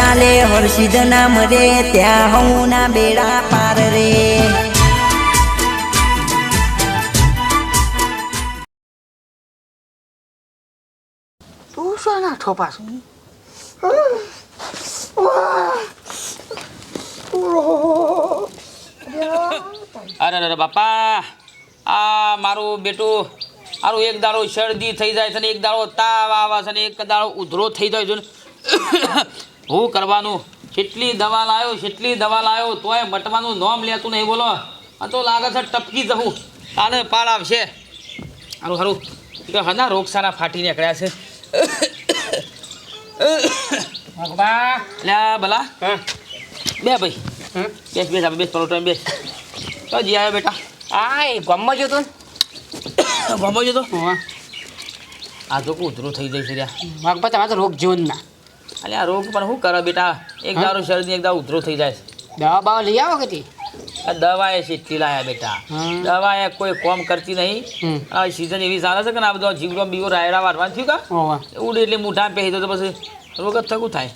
ચાલે હર્ષિદ નામ રે ત્યાં હું ના બેડા પાર રે. તું શું નાઠો પાછું? અરે અરે બાપા આ મારું બેટું મારું એક દાડો શરદી થઈ જાય છે ને એક દાડો તાવ આવે છે ને એક દાડો ઉધરો થઈ જાય છે હું કરવાનું? જેટલી દવા લાવ્યો જેટલી દવા લાવ્યો તોય મટવાનું નોમ લેતું નહીં બોલો. આ તો લાગે છે ટપકી જવું. આને પાર આવશે. સારું સારું કે હના રોગસારા ફાટી નીકળ્યા છે. લે ભલા. હા. બે ભાઈ. બેસ બેસ આપણે બેસ પરોટો બેસ. તો જી આવ્યો બેટા. આ એ ગમમાં જતો ને. ગમો જતો? હા. આ તો કૂતરું થઈ જાય છે રહ્યા ભગવા તમારે તો રોગ જીવન ના. અલે આ રોગ પણ શું કરે બેટા? એક? દારૂ શરદી એક દારૂ ઉધરો થઈ જાય દવા બાવા લઈ આવો કે તે? આ દવા એ શીતલી લાયા બેટા. દવા એ કોઈ કોમ કરતી નહીં. આ સીઝન એવી ચાલે છે કે આ બધો જીવડો બીવો રાયડા વાટવાનું થયું કા? ઉડે એટલે મૂઠા પહેરી દો તો પછી રોગ જ થકું થાય?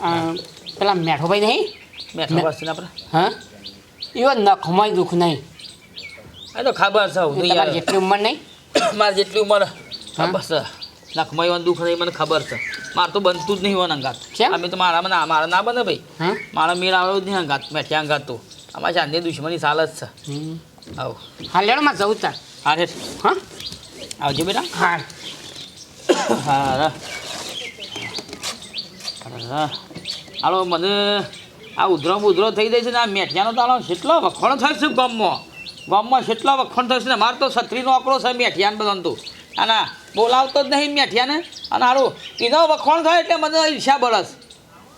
આ, પેલા મેઠોભાઈ નહીં? મેઠોભાઈ આપણે? હા? એવો નખમાં દુઃખ નહીં. એ તો ખબર છે જેટલી ઉંમર નહીં? મારી જેટલી ઉંમર હા? નખમાં એવાનું દુઃખ નહીં મને ખબર છે. મારે તો બનતું જ નહીં હોય અંગાત? અમે તો મારા મને મારા ના બને ભાઈ. મારા મેળ આવ્યો જ નહીં અંગાત. મેઠિયા અંગાત તો? અમારે શાંતિ દુશ્મની સાલ જ છે. આવ. હા લેડો માં જવું તાર. હા રે હા? આવજો બેટા. હા. હા રા. હા હાલો મને આ ઉધરો ઉધરો થઈ જાય છે ને આ મેઠિયાનો તો હાલો કેટલો વખણ થાય છે ગામમાં. ગામમાં કેટલો વખણ થશે ને મારે તો છત્રીનો આંકડો છે મેઠિયાને બધાને તો. અને બોલાવતો જ નહીં મેઠિયાને. અને સારું એનો વખોણ થાય એટલે મને ઈર્ષા બરસ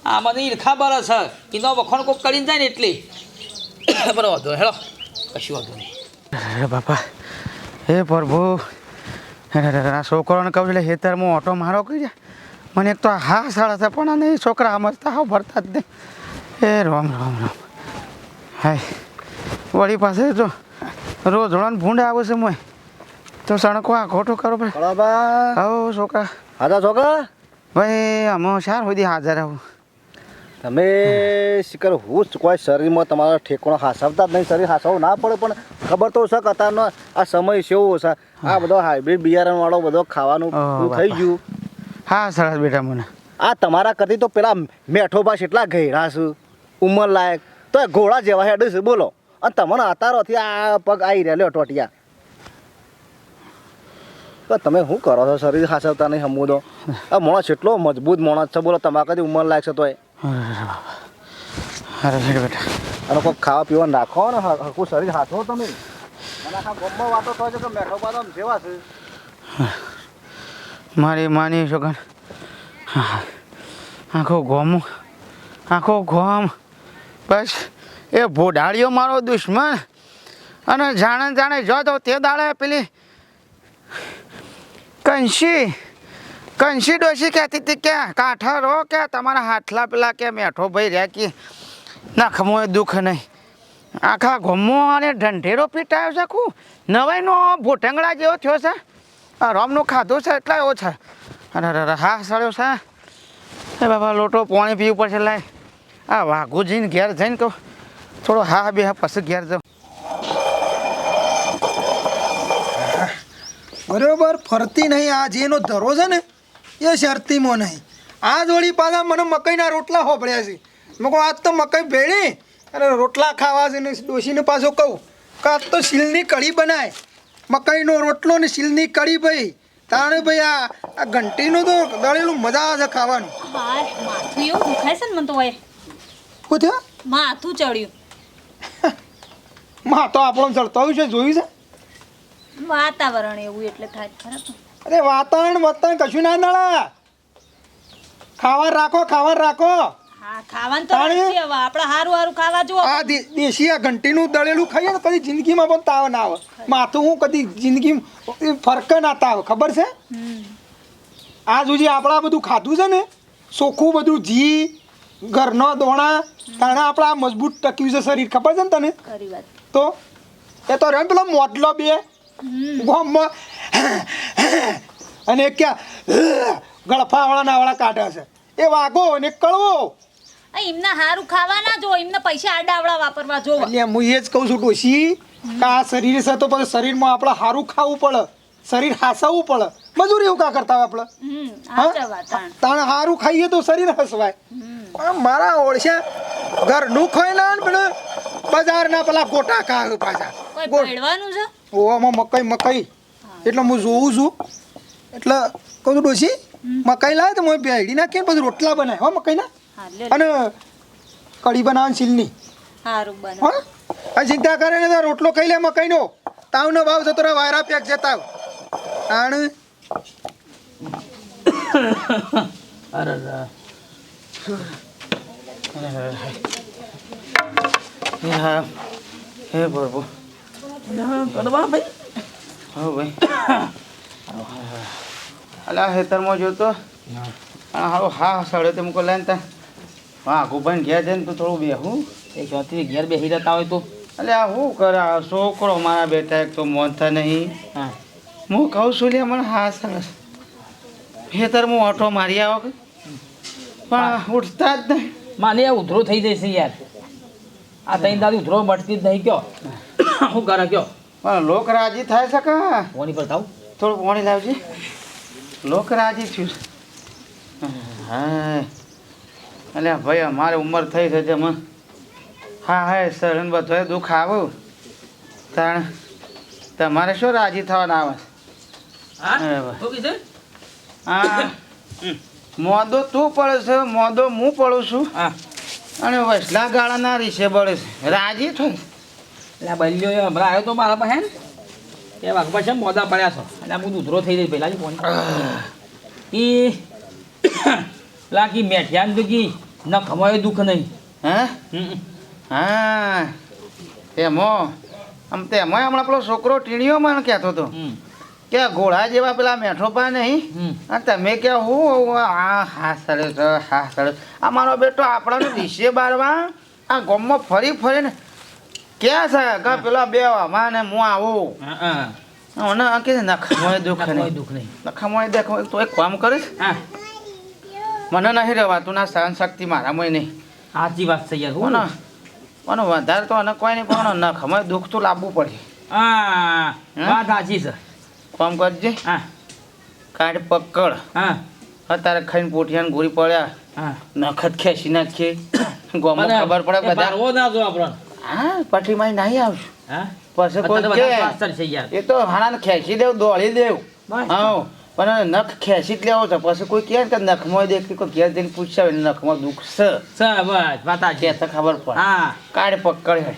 આ મને ઈર્ખા બરસ હ. એનો વખોણ કોક કરીને જાય ને એટલી. બરાબર વાંધો હેલો કશું વાંધો નહીં. બાપા હે પ્રભુ. છોકરાને કહું એટલે હું ઓટો મારો કહી જાય મને એક તો હા સાડા છે, પણ નહીં છોકરા સમજતા હા, ભરતા જ નહીં. એ રામ રામ રામ. હાય. વળી પાસે જો, રોજ રોણ ભૂંડ આવે છે મોય તો સણકો આ ખોટો કરો પડે બરાબર આવો છોકરા. હાજર છોકરા. ભાઈ આમાં શાર સુધી હાજર આવું. તમે શિકર હું ચૂકવાય કોઈ શરીરમાં તમારો ઠેકોણો હાસવતા જ નહીં શરીર હાસવું ના પડે પણ ખબર તો છે કતારનો આ સમય કેવો છે. આ બધો હાઇબ્રિડ બિયારણ વાળો બધો ખાવાનું થઈ ગયું. હા સરસ બેટા મને. આ તમારા કરતી તો પેલા મેઠો પાસ એટલા ઘેરા છે ઉંમર લાયક તો ઘોડા જેવા હેડ છે બોલો. અને તમને અતારોથી આ પગ આવી રહ્યા લ્યો ટોટિયા. તમે શું કરો છો? શરીર હાસવતા નહીં હમવું તો. આ માણસ એટલો મજબૂત માણસ છે બોલો તમારે ઉંમર લાયક છે તોય. અને કોઈ ખાવા પીવાનું રાખો ને હરખું શરીર હાથો તમે. અને આખા ગમમાં વાતો થાય છે કે મેઠો પાતો જેવા છે. મારી માની છોકર આખો ગોમ આખો ગોમ. બસ એ ભોડાળીઓ મારો દુશ્મન. અને જાણે જાણે જો તો તે દાડે પેલી કંશી કંશી ડોશી કહેતી હતી કે, કાંઠા રો કે તમારા હાથલા પેલા કે મેઠો ભાઈ રહ્યા કે નાખમો દુઃખ નહીં. આખા ગોમો અને ઢંઢેરો પીટાયો છે આખું. નવાઈનો ભોટંગડા જેવો થયો છે. રોમનું ખાધું છે એટલા એવો છે. અરે હા, સળ્યો છે. એ બાબા લોટો પાણી પીવું પડશે લાય. આ વાઘુજીને ઘેર જઈને કહું, થોડો હા, બે પછી ઘેર જાઉં. બરોબર ફરતી નહીં. આ જેનો ધરો છે ને એ શરતીમાં નહીં. આ જોડી પાછા મને મકાઈના રોટલા હોભળ્યા છે. મેં કહું આજ તો મકાઈ ભેળી. અને રોટલા ખાવા છે ને ડોશીને પાછો કહું કે આજ તો શીલની કઢી બનાય. મકાઈનો રોટલો ને શીલની કઢી ભાઈ. તાણે ભાઈ આ આ ઘંટીનું તો દળેલું મજા આવે છે ખાવાનું. માથું એવું દુખાય છે ને મને તો હોય શું થયું? માથું ચડ્યું. માં તો આપણો આવ્યું છે જોયું છે? વાતાવરણ એવું એટલે થાય ખરા અરે વાતાવરણ વતન કશું ના નળે ખાવા રાખો ખાવા રાખો. હા ખાવાનું તો રાખીએ હવે. આપણે હારું હારું ખાવા જુઓ. આ દેશી આ ઘંટીનું દળેલું ખાઈએ ને કદી જિંદગીમાં પણ તાવ ના આવે. માથું હું કદી જિંદગી ફરક ના તાવ ખબર છે? આ સુધી આપણા બધું ખાધું છે ને ચોખ્ખું બધું ઘી ઘરનો દોણા તાણે આપણા મજબૂત ટક્યું છે શરીર ખબર છે ને તને? તો એ તો રહ્યો પેલો મોટલો બે. ગોમમાં અને ક્યાં ગળફાવાળા વાળા કાઢે છે. એ વાગો અને કળવો. એમને હારું ખાવાના જો એમને પૈસા આડાવડા વાપરવા જો એટલે હું એ જ કહું છું ડોશી કે આ શરીર છે તો પછી શરીરમાં આપણે સારું ખાવું પડે. શરીર હાસાવવું પડે. મજૂરી એવું કા કરતા હોય આપણે? હમ હારું તાણ. તાણ ખાઈએ તો શરીર હસવાય. પણ મારા ઓળશે ઘરનું ખાઈ ના ને પેલું બજારના પેલા ગોટા ખા પાછા. કોઈ છે? ઓવામાં મકાઈ મકાઈ. એટલે હું જોઉં છું. એટલે કહું છું ડોસી મકાઈ લાવે તો હું ભેળી નાખીને પછી રોટલા બનાવે હો મકાઈના? અને કઢી બનાવવાની સીલની હા? ચિંતા કરે ને તો રોટલો ખાઈ લે મકાઈનો. તાવનો ભાવ જતો રહે વાયરા પેક જતા આણ અરે અરે. હા. હે પ્રભુ. ગણવા ભાઈ. હા ભાઈ. અલા હેતરમાં જોતો. હારો હા સાડે તે મૂકો લાઈન તા હા ગુભાઈ ઘેર જઈને તું થોડું બેહું. એ ચોથી ઘેર બેસી રહેતા હોય તો? અલે આ શું કરે? આ છોકરો મારા બેટા એક તો મોનતા નહીં. હા. હું કહું છું લે મને હા સરસ ખેતર હું ઓટો મારી આવો પણ ઉઠતા જ નહીં. મને આ ઉધરો થઈ જશે યાર. આ તઈ દાદી ઉધરો બટતી જ નહીં કયો. શું કરે કયો? પણ લોક રાજી થાય છે કા? કોની પર થાવ? થોડું પાણી લાવજે. લોક રાજી થયું હા અલ્યા ભાઈ અમારે ઉંમર થઈ છે જેમાં. હા હા સર બધું દુઃખ આવું. તાણ તમારે શું રાજી થવાના આવે? હા? બરાબર. શું કીધું? હા. મોદો તું પડે છે મોદો હું પડું છું? હા. અને વસલા ગાળાના રીસે બળે રાજી થઈ એટલે બલ્યો હમણાં આવ્યો તો મારા પાસે એ વાઘબા છે મોદા પડ્યા છો. એટલે બધું ઉધરો થઈ જાય પહેલાં ફોન. એ લાગી મેઠિયાન કી ન ખમાય દુઃખ નહીં. હે. હા. તેમાં આમ તેમાં હમણાં પેલો છોકરો ટીણીઓ મને કહેતો હતો. કે ઘોડા જેવા પેલા મેઠો પા નહીં. તમે કે હું આ હા સરે હા સર. આ મારો બેટો આપણાને દિશે બારવા. આ ગોમમાં ફરી ફરીને ક્યાં છે? કે પેલા બે માં ને હું આવું. આ કે નખમોય દુઃખ નહીં. દુઃખ નહીં. નખમોય દેખ તો એક કામ કરીશ. હા. મને નહીં રહેવાતું ના સહન શક્તિ મારામાં નહીં. સાચી વાત છે યાર હું. મને મને વધારે તો અને કોઈ નહીં પણ નખમોય દુઃખ તો લાવવું પડે. હા વાત સાચી છે. કામ કરજે. હા. કાઢ પકડ. હા. અત્યારે ખાઈને પોઠિયાને ગોળી પડ્યા. હા. નખત ખેંચી નાખીએ ગોમાં ખબર પડે બધા. ના જો આપણને હા પઠીમાં નહીં આવશું. હા? પછી કોઈ કે છે એ તો હાણાને ખેંચી દેવ દોડી દેવ. હા પણ નખ ખેંચી જ લેવો છે. પછી કોઈ કહે કે નખમાં દેખી કોઈ ઘેર જઈને પૂછશે હવે નખમાં દુઃખ છે. છે બસ વાત. કે તો ખબર પડે. હા. કાઢ પકડ.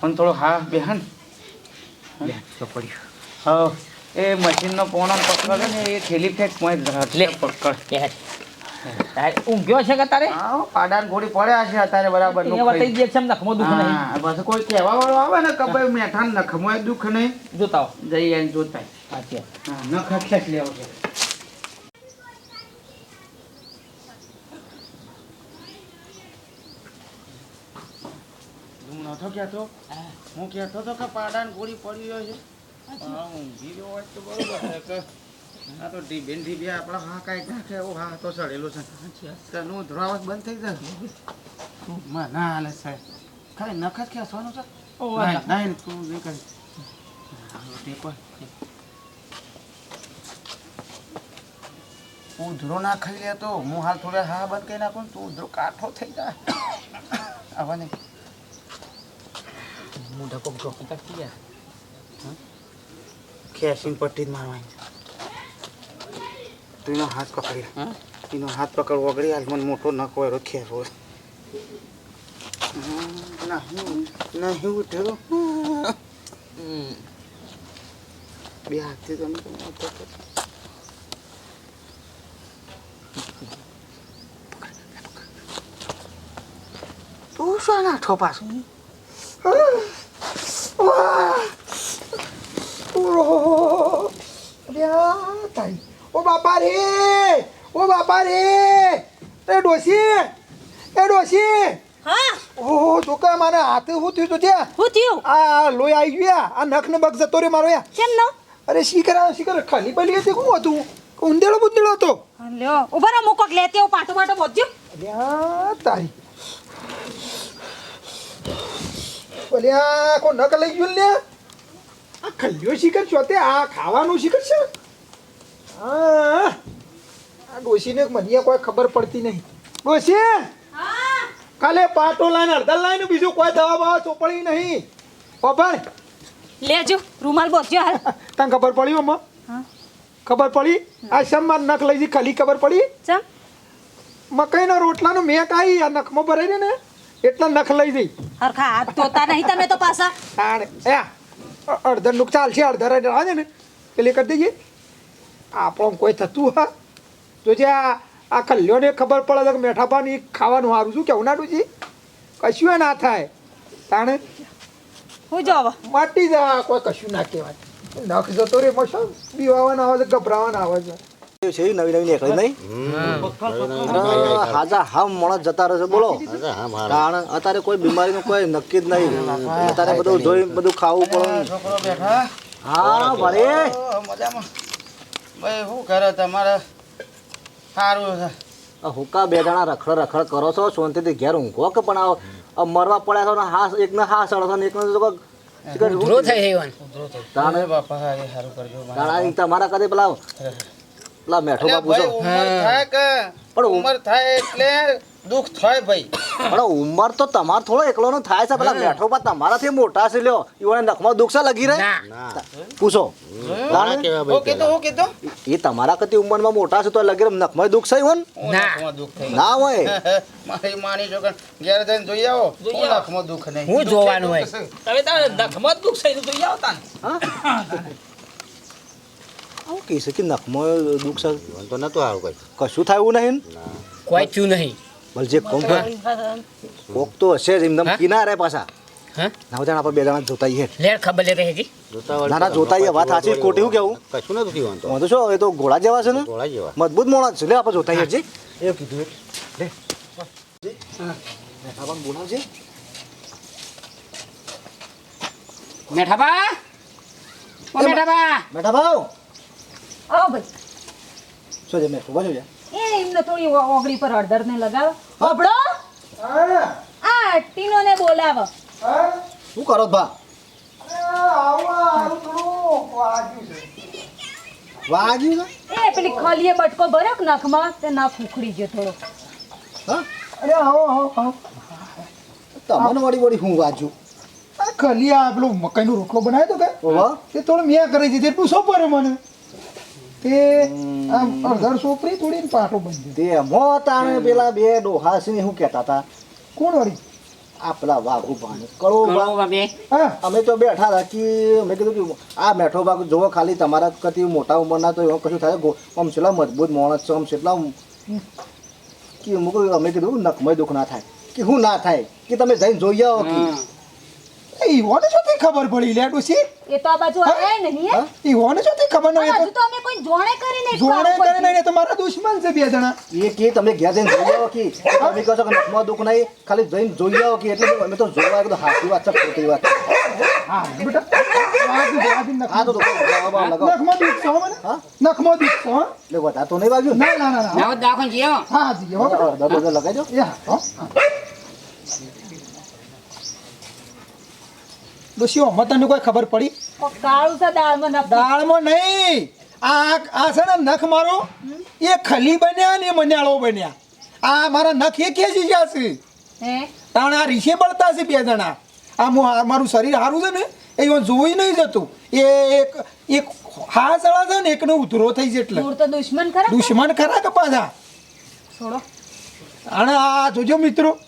પણ થોડો હા બેહન ચોપડી હા. એ મશીનનો પોણો પકડે ને એ થેલી ફેંક લે. પકડ. ઊંઘ્યો છે કે તારે? હા પાડાને ગોળી પડ્યા છે અત્યારે બરાબર વટાઈ દે છે નખમાં દુઃખ નહીં. બસ કોઈ કહેવા વાળો આવે ને કે ભાઈ મેઠા એ દુખ નહીં. જોતા જઈ આવીને જોતા સાચી હા નખ ખેંચ લેવો છે હું નતો કહેતો? હું. કહેતો તો કે પાડાન ગોળી પડી ગયો છે. આ તો ઢીબે ને ઢીબે આપણા હા કાંઈ નાખે એવું હા તો સડેલું છે. તેનું ધ્રાવસ બંધ થઈ જાય? માં ના હાલે સાહેબ. ખાલી નખત ખેંચવાનું છે? નહીં, તું નહીં કરી. ઉધરો ના ખાઈ લે તો હું હાલ થોડા હા બંધ કરી નાખું તું ઉધરો કાઠો થઈ જાય આવવાની નહીં ધકો કોક જોકી ગયા. યાર. ખેંચીને પટ્ટી જ મારવાની તું એનો હાથ પકડી? એનો હાથ પકડ વગડી હાલ મને મોટો નખો એરો ખેંચવો નહીં નહીં ઉઠેલો. બે હાથથી તમે તું શું નાઠો પાછો? અલ્યા તારી ઓ બાપા રે ઓ બાપા રે એ ડોશી એ ડોશી હા ઓહો છોકરા મારા હાથે હું થયું તો ત્યાં હું થયું આ લોહી આવી ગયા આ નખ ને બગ જતો રે મારો યા કેમ નો અરે શી કરા શી કરે ખાલી પડી હતી શું હતું ઊંધેડો બુંદેડો હતો લ્યો ઊભા રહો મૂકો લેતી આવું પાટો પાટો બોધ્યો અલ્યા તારી અલ્યા કો નક લઈ ગયું લે આ ખલ્યો શિખર છો તે? આ ખાવાનું શિખર છે? હા આ ડોશીને મને કોઈ ખબર પડતી નહીં. ડોશી! કાલે પાટો લાઈને અડધા લાઈને બીજું કોઈ દવા બવા ચોપડી નહીં. ઓભાઈ લેજો રૂમાલ બોલજો હાલ. તને ખબર પડી આમાં ખબર પડી? આ શમમાં નખ લઈ જઈ ખાલી ખબર પડી? ચમ મકાઈના રોટલાનો મેં કાઈ આ નખમાં ભરાઈ ને એટલા નખ લઈ જઈ. હરખા હાથ ધોતા નહીં તમે તો પાછા. એ અડધર નુક ચાલશે અડધર આવે ને. પેલી કરી દઈએ આપણો કોઈ થતું હા. તો જે આ આ કલ્યોને ખબર પડે કે મેઠા પાણી ખાવાનું સારું શું કેવું નાડું છે? કશું ના થાય. તાણે? હું જાવ માટી જા કોઈ કશું ના કહેવાય. નખ જતો રે મશો બીવાવાના આવે છે ગભરાવાના આવે છે. છે નવી નવી નીકળી નહીં. હાજા હામ મણસ જતા રહેશે બોલો. કારણ અત્યારે કોઈ બીમારીનું કોઈ નક્કી જ નહીં. અત્યારે બધું જોઈ બધું ખાવું પડે. હા ભલે મજામાં. ભાઈ શું કરે તમારે? સારું છે. હુકા બે જણા રખડ રખડ કરો છો શાંતિથી ઘેર ઊંઘો કે પણ આવો? આ મરવા પડ્યા છો ને હાસ એકને હાસ અડો છો ને એકને તો ધ્રુવ થઈ રહ્યો તાણે બાપા હા એ સારું કરજો તાણા તમારા કદી પેલા પેલા મેઠો બાપુ છો. થાય કે પણ ઉંમર થાય એટલે દુઃખ થાય ભાઈ. પણ ઉંમર તો તમાર થોડો એકલોનો થાય છે. પેલા મેઠો બા તમારાથી મોટા છે લ્યો. ઈવોને નખમાં દુઃખ છે લગી રહે? પૂછો. હું. કીધું હું કીધું? એ તમારા કતી ઉંમરમાં મોટા છે તો લગી રહે. નખમાં દુઃખ છે ઈવોને? ના. ના હોય. મારી માની જો ઘેર જઈને જોઈ આવો. હું નખમાં દુખ નહીં. હું જોવાનું હોય. તમે તારે નખમાં દુખ છે જોઈ આવતા ને આવું કહી શકે નખમાં દુઃખ છે? તો નતું સારું કઈ. કશું થાય એવું નહીં કોઈ થયું નહીં. ભલે જે કોમ કોક તો હશે જ એમદમ કિનારે પાછા. હા? ના હોય આપણે બે જણા જોતા આઈએ લેર ખબર લે રહી ના ના જોતા આઈએ વાત સાચી ખોટી હું કેવું કશું નતું થયું તો. તો શું એ તો ઘોડા જેવા છે ને? જેવા. મજબૂત મોણા છે. લે આપણે જોતા આઈએ જી એ કીધું લે. આપણને બોલાવજે. મેઠાબા ઓ મેઠાબા બેઠા ભાવ આવો ભાઈ. શું છે મેં ખબર છે એ એમને થોડી ઓગળી પર હળદર ને લગાવો. હા. આ ટીનો ને બોલાવો શું કરો ભા? આવું આવું થોડું. વાગ્યું છે. એ પેલી ખલીએ બટકો ભર્યો કે નખમાં તે નખ ઉખડી ગયો થોડો. હા? અરે આવો આવો તમને વળી વળી હું વાજુ? આ ખલી આ પેલો મકાઈનો રોટલો બનાવ્યો તો કે? તે થોડું મેં કરી દીધી એટલું પડે મને. તે આમ અડધર સોપરી થોડી ને પાટો બંધ તે મો તાણે પેલા બે ડોહાસી શું કહેતા હતા? કોણ વળી? આ પેલા વાઘુ ભાને કળો બાબે હા. અમે તો બેઠા હતા કે મેં કીધું કે આ મેઠો ભાગ જોવો ખાલી તમારા કરતી મોટા ઉંમરના તો એમાં કશું થાય? આમ છેલ્લા મજબૂત માણસ છે આમ છેલ્લા કે અમુક અમે કીધું નખમય દુઃખ ના થાય. કે હું ના થાય? કે તમે જઈને જોઈ આવો કે? ઈવોને શું થઈ ખબર પડી લે ડોસી એ તો આ બાજુ આવે નહીં હે? ઈવોને શું થઈ ખબર ન નહીં હજુ તો? અમે કોઈ જોણે કરીને કરી કરીને. એને તમારા દુશ્મન છે બે જણા. એ કે તમે ગયા જઈને જોઈ આવો કે? તમે કહો છો કે નખમાં દુઃખ નહીં ખાલી જઈને જોઈ આવો કે? એટલે અમે તો જોવા કીધું હાથી વાત છે ખોટી વાત. હા બેટા. આ તો નખ લગાવો લગાવો નખમાં દુખ છે મને. નખમાં દુખ છે એટલે વધારે તો નહીં વાગ્યું? ના ના ના ના. નાવ જીઓ હા જી હો બેટા. અડધા બધો લગાવી દો. હા. હો હા. ઓમાં તને કોઈ ખબર પડી? કાળું છે દાળમાં નખ. દાળમાં નહીં. આ આ છે ને નખ મારો એ ખલી બન્યા ને મન્યાળો બન્યા. આ મારા નખ એ ખેંચી ગયા છે. હે? તાણ આ રીસે બળતા છે બે જણા. આ મુ- મારું શરીર સારું છે ને એ જોઈ નહીં જતું. એ એક એક હા સળા છે ને એકનો ઉધરો થઈ છે એટલે. તો દુશ્મન ખરા દુશ્મન ખરા કે પાછા? છોડો. અને આ જોજો મિત્રો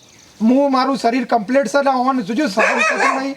હું મારું શરીર કમ્પ્લીટ છે ને ઓન જોજો સારું થતું નહીં.